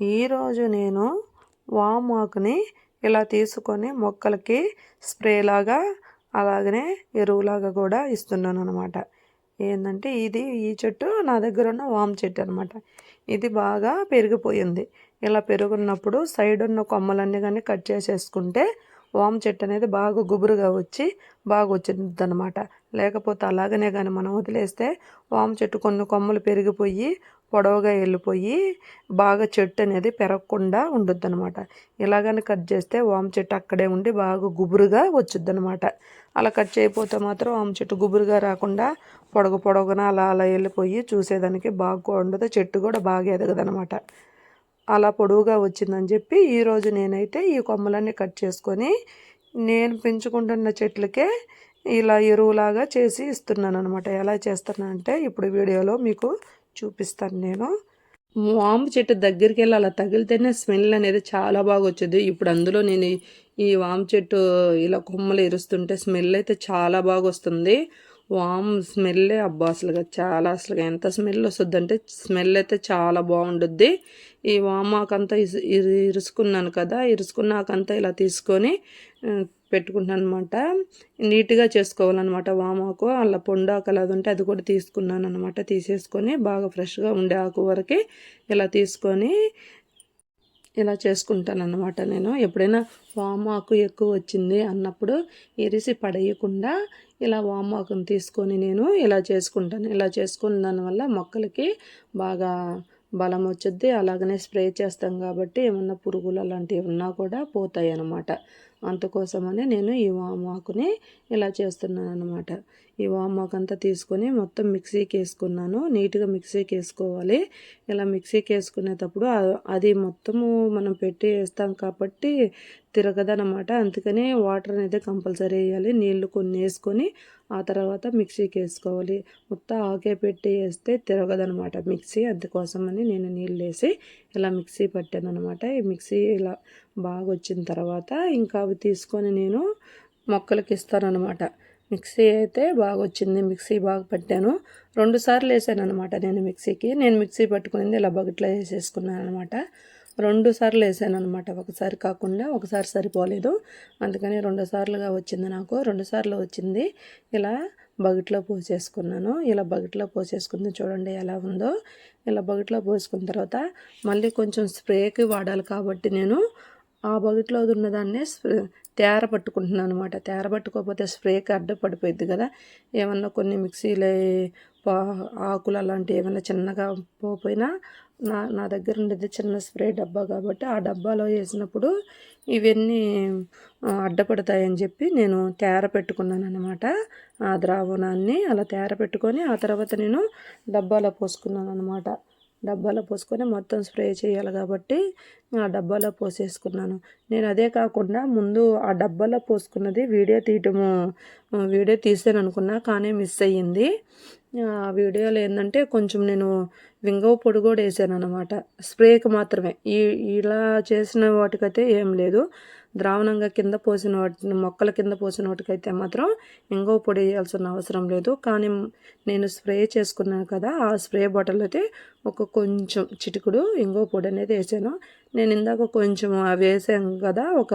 ఈరోజు నేను వామాకుని ఇలా తీసుకొని మొక్కలకి స్ప్రేలాగా అలాగనే ఎరువులాగా కూడా ఇస్తున్నాను అనమాట ఏంటంటే ఇది ఈ చెట్టు నా దగ్గర ఉన్న వామ్ చెట్టు అనమాట ఇది బాగా పెరిగిపోయింది. ఇలా పెరుగున్నప్పుడు సైడ్ ఉన్న కొమ్మలన్నీ కానీ కట్ చేసేసుకుంటే వామ్ చెట్టు అనేది బాగా గుబురుగా వచ్చి బాగా వచ్చింది అనమాట లేకపోతే అలాగనే కానీ మనం వదిలేస్తే వామ్ చెట్టు కొన్ని కొమ్మలు పెరిగిపోయి పొడవుగా వెళ్ళిపోయి బాగా చెట్టు అనేది పెరగకుండా ఉండుద్ది అనమాట ఇలాగని కట్ చేస్తే వామ చెట్టు అక్కడే ఉండి బాగా గుబురుగా వచ్చుద్ది అనమాట అలా కట్ చేయకపోతే మాత్రం వామ చెట్టు గుబురుగా రాకుండా పొడగు పొడవున అలా అలా వెళ్ళిపోయి చూసేదానికి బాగా ఉండదు చెట్టు కూడా బాగా ఎదగదనమాట అలా పొడవుగా వచ్చిందని చెప్పి ఈరోజు నేనైతే ఈ కొమ్మలన్నీ కట్ చేసుకొని నేను పెంచుకుంటున్న చెట్లకే ఇలా ఎరువులాగా చేసి ఇస్తున్నాను అనమాట ఎలా చేస్తానంటే ఇప్పుడు వీడియోలో మీకు చూపిస్తాను నేను. వాము చెట్టు దగ్గరికి వెళ్ళి అలా తగిలితేనే స్మెల్ అనేది చాలా బాగా వచ్చేది ఇప్పుడు అందులో నేను ఈ వాము చెట్టు ఇలా కొమ్మలు ఎరుస్తుంటే స్మెల్ అయితే చాలా బాగా వస్తుంది వామ్ స్మెల్లే అబ్బా అసలుగా చాలా అసలుగా ఎంత స్మెల్ వస్తుంది అంటే స్మెల్ అయితే చాలా బాగుండుద్ది. ఈ వామాకంతా ఇరుసుకున్నాను కదా ఇరుసుకున్నాకంతా ఇలా తీసుకొని పెట్టుకుంటాను అనమాట నీట్గా చేసుకోవాలన్నమాట వామాకు. అలా పొండాకలు అది ఉంటే అది కూడా తీసుకున్నాను అనమాట తీసేసుకొని బాగా ఫ్రెష్గా ఉండే ఆకు వరకు ఇలా తీసుకొని ఇలా చేసుకుంటాను అనమాట నేను. ఎప్పుడైనా వామాకు ఎక్కువ వచ్చింది అన్నప్పుడు ఇరిసి పడేయకుండా ఇలా వామాకును తీసుకొని నేను ఇలా చేసుకుంటాను. ఇలా చేసుకున్న దానివల్ల మొక్కలకి బాగా బలం వచ్చుద్ది. అలాగనే స్ప్రే చేస్తాం కాబట్టి ఏమన్నా పురుగులు అలాంటివి ఉన్నా కూడా పోతాయి అన్నమాట అందుకోసమనే నేను ఈ వామాకుని ఇలా చేస్తున్నాను అనమాట ఈ వామాకు అంతా తీసుకొని మొత్తం మిక్సీకి వేసుకున్నాను నీట్గా మిక్సీకి వేసుకోవాలి ఇలా మిక్సీకి వేసుకునేటప్పుడు అది మొత్తము మనం పెట్టి వేస్తాం కాబట్టి తిరగదనమాట అందుకని వాటర్ అనేది కంపల్సరీ వేయాలి. నీళ్ళు కొన్ని వేసుకొని ఆ తర్వాత మిక్సీకి వేసుకోవాలి మొత్తం ఆకే పెట్టి వేస్తే తిరగదనమాట మిక్సీ అందుకోసమని నేను నీళ్ళు వేసి ఇలా మిక్సీ పట్టాను అనమాట ఈ మిక్సీ ఇలా బాగా వచ్చిన తర్వాత ఇంకా అవి తీసుకొని నేను మొక్కలకి ఇస్తానమాట మిక్సీ అయితే బాగా వచ్చింది మిక్సీ బాగా పట్టాను. రెండు సార్లు వేసాను అనమాట నేను మిక్సీకి. నేను మిక్సీ పట్టుకునింది ఇలా బకెట్లో వేసేసుకున్నాను అనమాట రెండు సార్లు వేసాను అనమాట ఒకసారి కాకుండా ఒకసారి సరిపోలేదు. అందుకని రెండు సార్లుగా వచ్చింది నాకు. రెండు సార్లు వచ్చింది. ఇలా బకెట్లో పోసేసుకున్నాను. ఇలా బకెట్లో పోసేసుకుంది చూడండి ఎలా ఉందో. ఇలా బకెట్లో పోసుకున్న తర్వాత మళ్ళీ కొంచెం స్ప్రేకి వాడాలి కాబట్టి నేను ఆ బకెట్లో ఉన్నదాన్ని తేర పట్టుకుంటున్నాను అనమాట తేర పట్టుకోకపోతే స్ప్రేకి అడ్డపడిపోయింది కదా. ఏమన్నా కొన్ని మిక్సీలో ఆకులు అలాంటివి ఏమైనా చిన్నగా పోయినా నా నా దగ్గర ఉండేది చిన్న స్ప్రే డబ్బా కాబట్టి ఆ డబ్బాలో వేసినప్పుడు ఇవన్నీ అడ్డపడతాయని చెప్పి నేను తేర పెట్టుకున్నాను అనమాట ఆ ద్రావణాన్ని అలా తేర పెట్టుకొని ఆ తర్వాత నేను డబ్బాలో పోసుకున్నాను అనమాట డబ్బాలో పోసుకొని మొత్తం స్ప్రే చేయాలి కాబట్టి ఆ డబ్బాలో పోసేసుకున్నాను. నేను అదే కాకుండా ముందు ఆ డబ్బాలో పోసుకున్నది వీడియో తీయటము వీడియో తీసాను అనుకున్నా కానీ మిస్ అయ్యింది. ఆ వీడియోలో ఏంటంటే కొంచెం నేను వింగవ పొడి కూడా వేసాను అనమాట స్ప్రేకి మాత్రమే. ఈ ఇలా చేసిన వాటికైతే ఏం లేదు. ద్రావణంగా కింద పోసిన వాటిని మొక్కల కింద పోసిన వాటికైతే మాత్రం ఇంగో పొడి వేయాల్సిన అవసరం లేదు. కానీ నేను స్ప్రే చేసుకున్నాను కదా ఆ స్ప్రే బాటిల్ అయితే ఒక కొంచెం చిటికుడు ఇంగో పొడి అనేది వేసాను. నేను ఇందాక కొంచెం అవి వేసాను కదా ఒక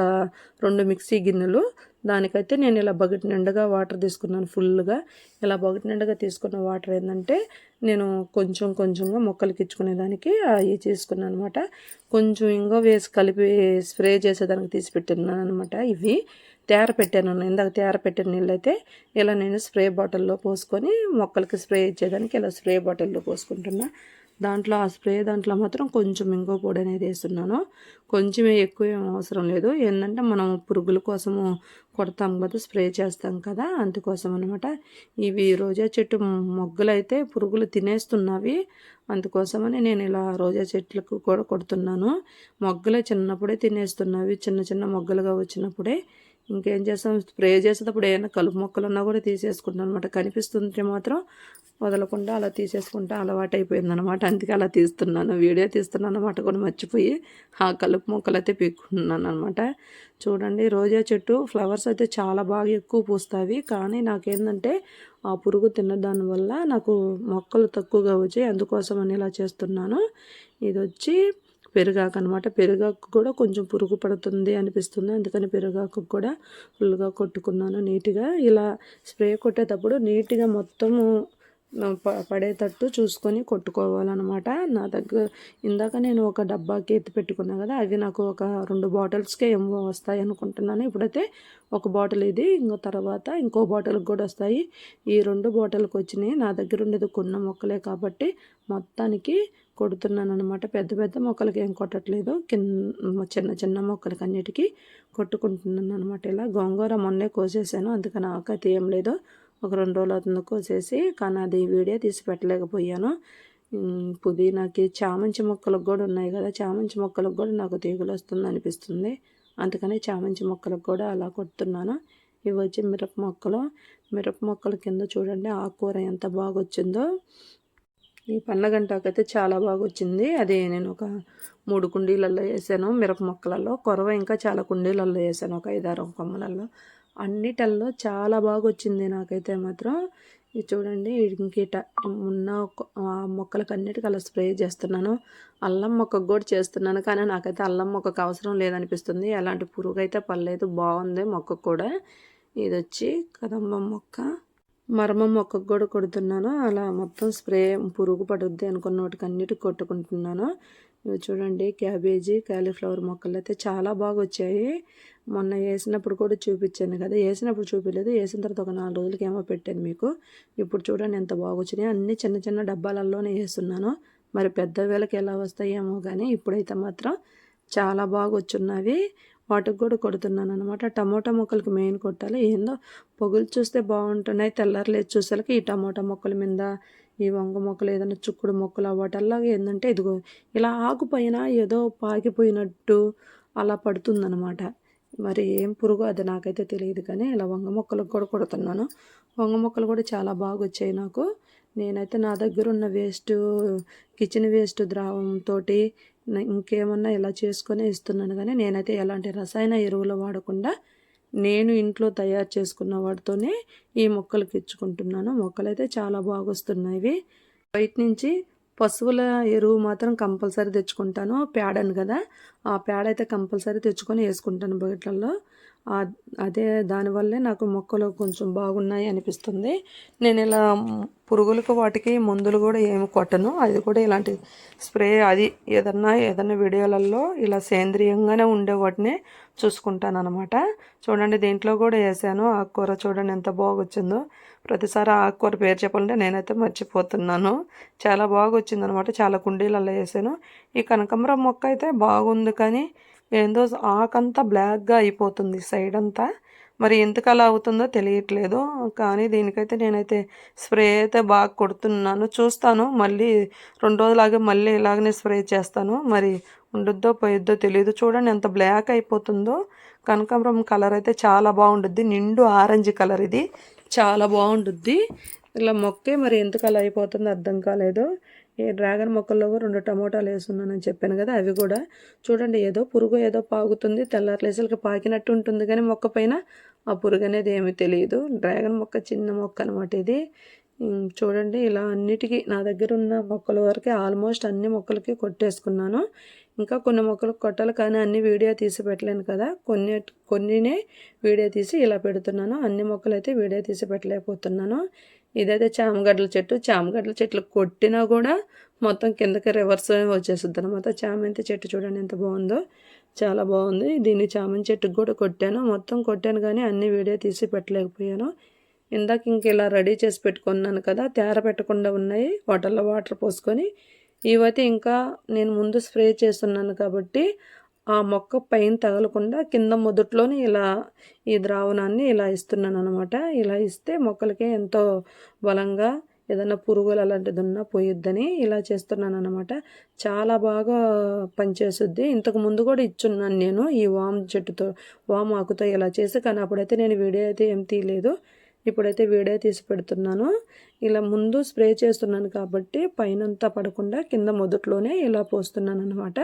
రెండు మిక్సీ గిన్నెలు దానికైతే నేను ఇలా బకెట్ నిండుగా వాటర్ తీసుకున్నాను ఫుల్గా. ఇలా బకెట్ నిండుగా తీసుకున్న వాటర్ ఏంటంటే నేను కొంచెం కొంచెంగా మొక్కలకి ఇచ్చుకునేదానికి అవి చేసుకున్నాను అనమాట కొంచెం ఇంకో వేసి కలిపి స్ప్రే చేసేదానికి తీసి పెట్టినాను అనమాట ఇవి. తేర పెట్టాను ఇందాక తేర పెట్టిన నీళ్ళు అయితే ఇలా నేను స్ప్రే బాటిల్లో పోసుకొని మొక్కలకి స్ప్రే ఇచ్చేదానికి ఇలా స్ప్రే బాటిల్లో పోసుకుంటున్నాను దాంట్లో ఆ స్ప్రే దాంట్లో మాత్రం కొంచెం ఇంకో పొడి అనేది వేస్తున్నాను. కొంచెమే ఎక్కువ అవసరం లేదు. ఏంటంటే మనం పురుగుల కోసము కొడతాం కదా స్ప్రే చేస్తాం కదా అందుకోసం అనమాట ఇవి రోజా చెట్టు మొగ్గలు అయితే పురుగులు తినేస్తున్నవి. అందుకోసమని నేను ఇలా రోజా చెట్లకు కూడా కొడుతున్నాను. మొగ్గలే చిన్నప్పుడే తినేస్తున్నవి. చిన్న చిన్న మొగ్గలుగా వచ్చినప్పుడే ఇంకేం చేస్తాం? స్ప్రే చేసేటప్పుడు ఏమైనా కలుపు మొక్కలు ఉన్నా కూడా తీసేసుకుంటాం అనమాట కనిపిస్తుంటే మాత్రం వదలకుండా అలా తీసేసుకుంటా అలవాటు అయిపోయింది అనమాట అందుకే అలా తీస్తున్నాను. వీడియో తీస్తున్నాను అనమాట కూడా మర్చిపోయి ఆ కలుపు మొక్కలు అయితే పీక్కుంటున్నాను అనమాట చూడండి రోజా చెట్టు ఫ్లవర్స్ అయితే చాలా బాగా ఎక్కువ పూస్తాయి. కానీ నాకేంటంటే ఆ పురుగు తిన్న దానివల్ల నాకు మొక్కలు తక్కువగా వచ్చాయి. అందుకోసం అని ఇలా చేస్తున్నాను. ఇది వచ్చి పెరుగాకు అనమాట పెరుగాకు కూడా కొంచెం పురుగు పడుతుంది అనిపిస్తుంది. అందుకని పెరుగాకు కూడా ఫుల్గా కొట్టుకున్నాను నీట్గా. ఇలా స్ప్రే కొట్టేటప్పుడు నీట్గా మొత్తము పడేటట్టు చూసుకొని కొట్టుకోవాలన్నమాట. నా దగ్గర ఇందాక నేను ఒక డబ్బాకి ఎత్తి పెట్టుకున్నా కదా అవి నాకు ఒక రెండు బాటిల్స్కే ఏమో వస్తాయి అనుకుంటున్నాను. ఇప్పుడైతే ఒక బాటిల్ ఇది ఇంకో తర్వాత ఇంకో బాటిల్కి కూడా వస్తాయి. ఈ రెండు బాటిల్కి వచ్చినాయి. నా దగ్గర ఉండేది కొన్న మొక్కలే కాబట్టి మొత్తానికి కొడుతున్నాను అనమాట పెద్ద పెద్ద మొక్కలకి ఏం కొట్టట్లేదు. కింద చిన్న చిన్న మొక్కలకి అన్నిటికీ కొట్టుకుంటున్నాను అనమాట ఇలా గోంగూర మొన్నే కోసేసాను అందుకని ఆకతి ఏం లేదు. ఒక రెండు రోజులు అవుతుంది కోసేసి కానీ అది వీడియో తీసి పెట్టలేకపోయాను. పుదీనాకి చామంచి మొక్కలకు కూడా ఉన్నాయి కదా చామంచి మొక్కలకు కూడా నాకు తీగులు వస్తుంది అనిపిస్తుంది. అందుకని చామంచి మొక్కలకు కూడా అలా కొడుతున్నాను. ఇవి వచ్చి మిరప మొక్కలు. మిరప మొక్కల కింద చూడండి ఆకుకూర ఎంత బాగా వచ్చిందో ఈ పండగంటాకైతే చాలా బాగా వచ్చింది అది నేను ఒక మూడు కుండీలలో వేసాను మిరప మొక్కలలో. కొరవ ఇంకా చాలా కుండీలలో వేసాను ఒక ఐదారు కొమ్మలలో అన్నిటల్లో చాలా బాగా వచ్చింది నాకైతే మాత్రం. ఇది చూడండి ఇంకేట ఉన్న మొక్కలకు అన్నిటికీ అలా స్ప్రే చేస్తున్నాను. అల్లం మొక్కకు కూడా చేస్తున్నాను కానీ నాకైతే అల్లం మొక్కకు అవసరం లేదనిపిస్తుంది. ఎలాంటి పురుగు అయితే పర్లేదు బాగుంది మొక్కకు కూడా. ఇది వచ్చి కదంబం మొక్క. మరమ మొక్కకు కూడా కొడుతున్నాను. అలా మొత్తం స్ప్రే పురుగు పడుద్ది అనుకున్న వాటికి అన్నిటికి కొట్టుకుంటున్నాను. ఇవి చూడండి క్యాబేజీ కాలీఫ్లవర్ మొక్కలు అయితే చాలా బాగా వచ్చాయి. మొన్న వేసినప్పుడు కూడా చూపించాను కదా వేసినప్పుడు చూపించలేదు. వేసిన తర్వాత ఒక నాలుగు రోజులకి ఏమో పెట్టాను మీకు. ఇప్పుడు చూడండి ఎంత బాగా వచ్చినాయి. అన్ని చిన్న చిన్న డబ్బాలలోనే వేస్తున్నాను. మరి పెద్ద వేళకి ఎలా వస్తాయేమో కానీ ఇప్పుడైతే మాత్రం చాలా బాగా వచ్చున్నవి వాటికి కూడా కొడుతున్నాను అనమాట టమోటా మొక్కలకి మెయిన్ కొట్టాలి. ఏందో పొగులు చూస్తే బాగుంటున్నాయి తెల్లారలేదు చూసేలకి ఈ టమోటా మొక్కల మీద ఈ వంగ మొక్కలు ఏదైనా చుక్కుడు మొక్కలు వాటల్లాగా ఏంటంటే ఇదిగో ఇలా ఆకుపైన ఏదో పాకిపోయినట్టు అలా పడుతుందనమాట మరి ఏం పురుగు అది నాకైతే తెలియదు కానీ ఇలా వంగ మొక్కలకు కూడా కొడుతున్నాను. వంగ మొక్కలు కూడా చాలా బాగా వచ్చాయి నాకు. నేనైతే నా దగ్గర ఉన్న వేస్ట్ కిచెన్ వేస్ట్ ద్రావంతో ఇంకేమన్నా ఇలా చేసుకొని ఇస్తున్నాను కానీ నేనైతే ఎలాంటి రసాయన ఎరువులు వాడకుండా నేను ఇంట్లో తయారు చేసుకున్న వాటితోనే ఈ మొక్కలకి ఇచ్చుకుంటున్నాను. మొక్కలైతే చాలా బాగా వస్తున్నాయి బయట నుంచి పశువుల ఎరువు మాత్రం కంపల్సరీ తెచ్చుకుంటాను. పేడను కదా. ఆ పేడ అయితే కంపల్సరీ తెచ్చుకొని వేసుకుంటాను బకెట్లలో. అదే దానివల్లే నాకు మొక్కలు కొంచెం బాగున్నాయి అనిపిస్తుంది. నేను ఇలా పురుగులకు వాటికి మందులు కూడా ఏమి కొట్టను. అది కూడా ఇలాంటి స్ప్రే అది ఏదన్నా ఏదన్నా వీడియోలలో ఇలా సేంద్రియంగానే ఉండే వాటిని చూసుకుంటాను అనమాట చూడండి దీంట్లో కూడా వేసాను. ఆకుకూర చూడండి ఎంత బాగొచ్చిందో. ప్రతిసారి ఆకుకూర పేరు చెప్పాలంటే నేనైతే మర్చిపోతున్నాను. చాలా బాగా వచ్చిందనమాట చాలా కుండీలలో వేసాను. ఈ కనకంబరం మొక్క అయితే బాగుంది కానీ ఏందో ఆకంతా బ్లాక్గా అయిపోతుంది సైడ్ అంతా. మరి ఎందుకు అలా అవుతుందో తెలియట్లేదు. కానీ దీనికైతే నేనైతే స్ప్రే అయితే బాగా కొడుతున్నాను. చూస్తాను. మళ్ళీ రెండు రోజులాగే మళ్ళీ ఇలాగనే స్ప్రే చేస్తాను. మరి ఉండుద్దో పోయిద్దో తెలియదు చూడండి ఎంత బ్లాక్ అయిపోతుందో. కనకాంబరం కలర్ అయితే చాలా బాగుండుద్ది. నిండు ఆరెంజ్ కలర్ ఇది. చాలా బాగుండుద్ది. ఇలా మొక్కే మరి ఎందుకు అలా అయిపోతుందో అర్థం కాలేదు. డ్రాగన్ మొక్కల్లో రెండు టమోటాలు వేస్తున్నానని చెప్పాను కదా అవి కూడా చూడండి ఏదో పురుగు ఏదో పాగుతుంది తెల్లారులేసలకి పాకినట్టు ఉంటుంది కానీ మొక్క పైన ఆ పురుగు అనేది ఏమీ తెలియదు. డ్రాగన్ మొక్క చిన్న మొక్క అనమాట ఇది. చూడండి ఇలా అన్నిటికీ నా దగ్గర ఉన్న మొక్కల వరకే ఆల్మోస్ట్ అన్ని మొక్కలకి కొట్టేసుకున్నాను. ఇంకా కొన్ని మొక్కలు కొట్టాలి కానీ అన్ని వీడియో తీసి పెట్టలేను కదా కొన్ని కొన్నినే వీడియో తీసి ఇలా పెడుతున్నాను. అన్ని మొక్కలు అయితే వీడియో తీసి పెట్టలేకపోతున్నాను. ఇదైతే చామగడ్డల చెట్టు. చామగడ్డల చెట్లు కొట్టినా కూడా మొత్తం కిందకి రివర్స్ వచ్చేస్తుంది అనమాట చామంతి చెట్టు చూడండి ఎంత బాగుందో. చాలా బాగుంది. దీన్ని చామంతి చెట్టుకు కూడా కొట్టాను. మొత్తం కొట్టాను కానీ అన్ని వీడియో తీసి పెట్టలేకపోయాను. ఇందాక ఇంక ఇలా రెడీ చేసి పెట్టుకున్నాను కదా తేర పెట్టకుండా ఉన్నాయి. వాటర్లో వాటర్ పోసుకొని ఇవైతే ఇంకా నేను ముందు స్ప్రే చేస్తున్నాను కాబట్టి ఆ మొక్క పైన తగలకుండా కింద మొదట్లోనే ఇలా ఈ ద్రావణాన్ని ఇలా ఇస్తున్నాను అనమాట ఇలా ఇస్తే మొక్కలకి ఎంతో బలంగా ఏదైనా పురుగులు అలాంటిది ఉన్నా పోయిద్దని ఇలా చేస్తున్నాను అనమాట చాలా బాగా పనిచేస్తుంది ఇంతకు ముందు కూడా ఇచ్చున్నాను నేను ఈ వామ్ చెట్టుతో వామ్ ఆకుతో ఇలా చేసి కానీ అప్పుడైతే నేను వీడియో అయితే ఏం తీయలేదు. ఇప్పుడైతే వీడియో తీసి పెడుతున్నాను. ఇలా ముందు స్ప్రే చేస్తున్నాను కాబట్టి పైనంతా పడకుండా కింద మొదట్లోనే ఇలా పోస్తున్నాను అనమాట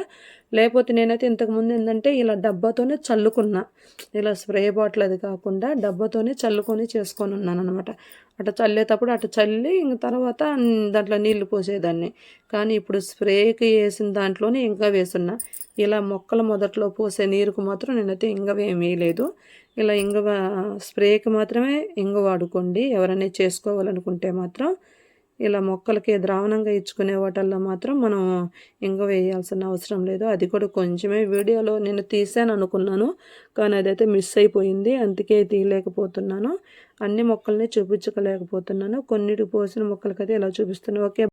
లేకపోతే నేనైతే ఇంతకుముందు ఏంటంటే ఇలా డబ్బాతోనే చల్లుకున్నా. ఇలా స్ప్రే బాటిల్ అది కాకుండా డబ్బాతోనే చల్లుకొని చేసుకొని ఉన్నాను అనమాట అట్లా చల్లేటప్పుడు అటు చల్లి ఇంక తర్వాత దాంట్లో నీళ్ళు పోసేదాన్ని. కానీ ఇప్పుడు స్ప్రేకి వేసిన దాంట్లోనే ఇంకా వేస్తున్నా. ఇలా మొక్కల మొదట్లో పోసే నీరుకు మాత్రం నేనైతే ఇంగవ ఏమీ ఇలా ఇంగవ స్ప్రేకి మాత్రమే ఇంగ వాడుకోండి. ఎవరైనా చేసుకోవాలనుకుంటే మాత్రం ఇలా మొక్కలకి ద్రావణంగా ఇచ్చుకునే వాటల్లో మాత్రం మనం ఇంగ వేయాల్సిన అవసరం లేదు. అది కూడా కొంచెమే. వీడియోలో నేను తీసాను అనుకున్నాను కానీ అదైతే మిస్ అయిపోయింది. అందుకే తీయలేకపోతున్నాను. అన్ని మొక్కల్ని చూపించలేకపోతున్నాను. కొన్నిటి పోసిన మొక్కలకైతే ఇలా చూపిస్తున్నాను ఓకే